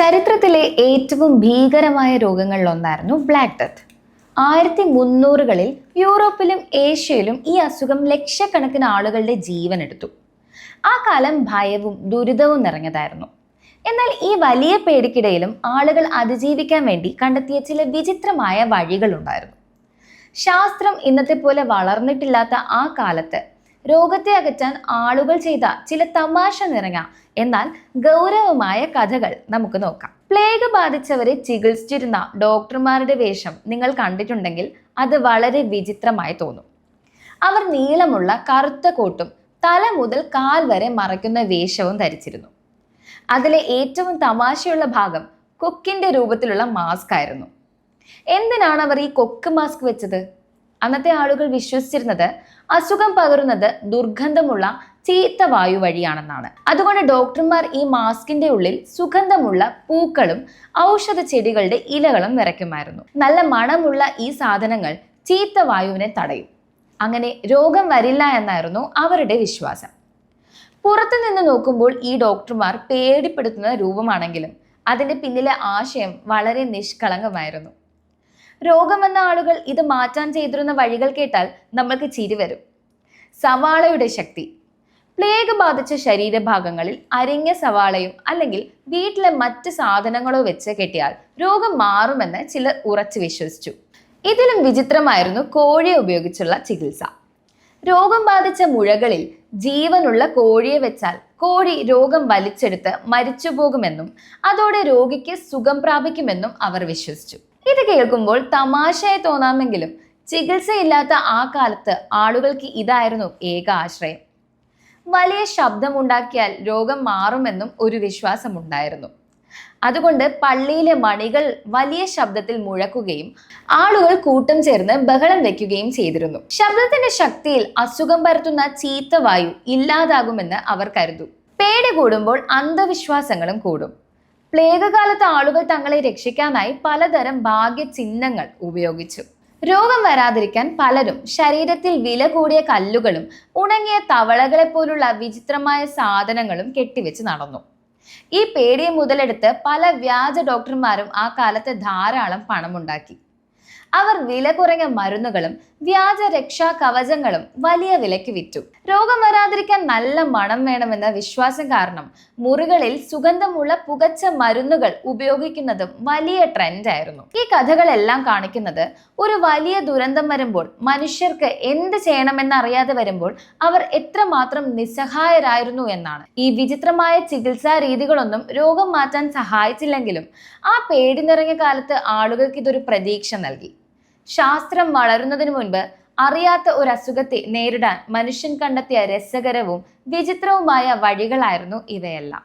ചരിത്രത്തിലെ ഏറ്റവും ഭീകരമായ രോഗങ്ങളിൽ ഒന്നായിരുന്നു ബ്ലാക്ക് ഡെത്ത്. ആയിരത്തി മുന്നൂറുകളിൽ യൂറോപ്പിലും ഏഷ്യയിലും ഈ അസുഖം ലക്ഷക്കണക്കിന് ആളുകളുടെ ജീവൻ എടുത്തു ആ കാലം ഭയവും ദുരിതവും നിറഞ്ഞതായിരുന്നു. എന്നാൽ ഈ വലിയ പേടിക്കിടയിലും ആളുകൾ അതിജീവിക്കാൻ വേണ്ടി കണ്ടെത്തിയ ചില വിചിത്രമായ വഴികളുണ്ടായിരുന്നു. ശാസ്ത്രം ഇന്നത്തെ പോലെ വളർന്നിട്ടില്ലാത്ത ആ കാലത്ത് രോഗത്തെ അകറ്റാൻ ആളുകൾ ചെയ്ത ചില തമാശ നിറഞ്ഞ എന്നാൽ ഗൗരവമായ കഥകൾ നമുക്ക് നോക്കാം. പ്ലേഗ് ബാധിച്ചവരെ ചികിത്സിച്ചിരുന്ന ഡോക്ടർമാരുടെ വേഷം നിങ്ങൾ കണ്ടിട്ടുണ്ടെങ്കിൽ അത് വളരെ വിചിത്രമായി തോന്നും. അവർ നീളമുള്ള കറുത്ത കോട്ടും തല മുതൽ കാൽ വരെ മറയ്ക്കുന്ന വേഷവും ധരിച്ചിരുന്നു. അതിലെ ഏറ്റവും തമാശയുള്ള ഭാഗം കൊക്കിന്റെ രൂപത്തിലുള്ള മാസ്ക് ആയിരുന്നു. എന്തിനാണ് അവർ ഈ കൊക്ക് മാസ്ക് വെച്ചത്? അന്നത്തെ ആളുകൾ വിശ്വസിച്ചിരുന്നത് അസുഖം പകരുന്നത് ദുർഗന്ധമുള്ള ചീത്ത വായു വഴിയാണെന്നാണ്. അതുകൊണ്ട് ഡോക്ടർമാർ ഈ മാസ്കിന്റെ ഉള്ളിൽ സുഗന്ധമുള്ള പൂക്കളും ഔഷധ ചെടികളുടെ ഇലകളും നിറയ്ക്കുമായിരുന്നു. നല്ല മണമുള്ള ഈ സാധനങ്ങൾ ചീത്ത വായുവിനെ തടയും. അങ്ങനെ രോഗം വരില്ല എന്നായിരുന്നു അവരുടെ വിശ്വാസം. പുറത്തു നിന്ന് നോക്കുമ്പോൾ ഈ ഡോക്ടർമാർ പേടിപ്പെടുത്തുന്ന രൂപമാണെങ്കിലും അതിന്റെ പിന്നിലെ ആശയം വളരെ നിഷ്കളങ്കമായിരുന്നു. രോഗം വന്ന ആളുകൾ ഇത് മാറ്റാൻ ചെയ്തിരുന്ന വഴികൾ കേട്ടാൽ നമ്മൾക്ക് ചിരി വരും. സവാളയുടെ ശക്തി. പ്ലേഗ് ബാധിച്ച ശരീരഭാഗങ്ങളിൽ അരിഞ്ഞ സവാളയും അല്ലെങ്കിൽ വീട്ടിലെ മറ്റ് സാധനങ്ങളോ വെച്ച് കെട്ടിയാൽ രോഗം മാറുമെന്ന് ചിലർ ഉറച്ചു വിശ്വസിച്ചു. ഇതിലും വിചിത്രമായിരുന്നു കോഴിയെ ഉപയോഗിച്ചുള്ള ചികിത്സ. രോഗം ബാധിച്ച മുഴകളിൽ ജീവനുള്ള കോഴിയെ വെച്ചാൽ കോഴി രോഗം വലിച്ചെടുത്ത് മരിച്ചു പോകുമെന്നും അതോടെ രോഗിക്ക് സുഖം പ്രാപിക്കുമെന്നും അവർ വിശ്വസിച്ചു. ഇത് കേൾക്കുമ്പോൾ തമാശയായി തോന്നാമെങ്കിലും ചികിത്സയില്ലാത്ത ആ കാലത്ത് ആളുകൾക്ക് ഇതായിരുന്നു ഏക ആശ്രയം. വലിയ ശബ്ദമുണ്ടാക്കിയാൽ രോഗം മാറുമെന്നും ഒരു വിശ്വാസമുണ്ടായിരുന്നു. അതുകൊണ്ട് പള്ളിയിലെ മണികൾ വലിയ ശബ്ദത്തിൽ മുഴക്കുകയും ആളുകൾ കൂട്ടം ചേർന്ന് ബഹളം വെക്കുകയും ചെയ്തിരുന്നു. ശബ്ദത്തിന്റെ ശക്തിയിൽ അസുഖം പരത്തുന്ന ചീത്ത വായു ഇല്ലാതാകുമെന്ന് അവർ കരുതു പേടി കൂടുമ്പോൾ അന്ധവിശ്വാസങ്ങളും കൂടും. പ്ലേഗ് കാലത്ത് ആളുകൾ തങ്ങളെ രക്ഷിക്കാനായി പലതരം ഭാഗ്യ ചിഹ്നങ്ങൾ ഉപയോഗിച്ചു. രോഗം വരാതിരിക്കാൻ പലരും ശരീരത്തിൽ വില കൂടിയ കല്ലുകളും ഉണങ്ങിയ തവളകളെ പോലുള്ള വിചിത്രമായ സാധനങ്ങളും കെട്ടിവെച്ച് നടന്നു. ഈ പേടിയെ മുതലെടുത്ത് പല വ്യാജ ഡോക്ടർമാരും ആ കാലത്ത് ധാരാളം പണമുണ്ടാക്കി. അവർ വില കുറഞ്ഞ മരുന്നുകളും വ്യാജ രക്ഷാ കവചങ്ങളും വലിയ വിലയ്ക്ക് വിറ്റു. രോഗം വരാതിരിക്കാൻ നല്ല മണം വേണമെന്ന വിശ്വാസം കാരണം മുറികളിൽ സുഗന്ധമുള്ള പുകച്ച മരുന്നുകൾ ഉപയോഗിക്കുന്നതും വലിയ ട്രെൻഡായിരുന്നു ഈ കഥകളെല്ലാം കാണിക്കുന്നത് ഒരു വലിയ ദുരന്തം വരുമ്പോൾ മനുഷ്യർക്ക് എന്ത് ചെയ്യണമെന്നറിയാതെ വരുമ്പോൾ അവർ എത്രമാത്രം നിസ്സഹായരായിരുന്നു എന്നാണ്. ഈ വിചിത്രമായ ചികിത്സാ രീതികളൊന്നും രോഗം മാറ്റാൻ സഹായിച്ചില്ലെങ്കിലും ആ പേടി നിറഞ്ഞ കാലത്ത് ആളുകൾക്ക് ഇതൊരു പ്രതീക്ഷ നൽകി. ശാസ്ത്രം വളരുന്നതിനു മുൻപ് അറിയാത്ത ഒരു അസുഖത്തെ നേരിടാൻ മനുഷ്യൻ കണ്ടെത്തിയ രസകരവും വിചിത്രവുമായ വഴികളായിരുന്നു ഇവയെല്ലാം.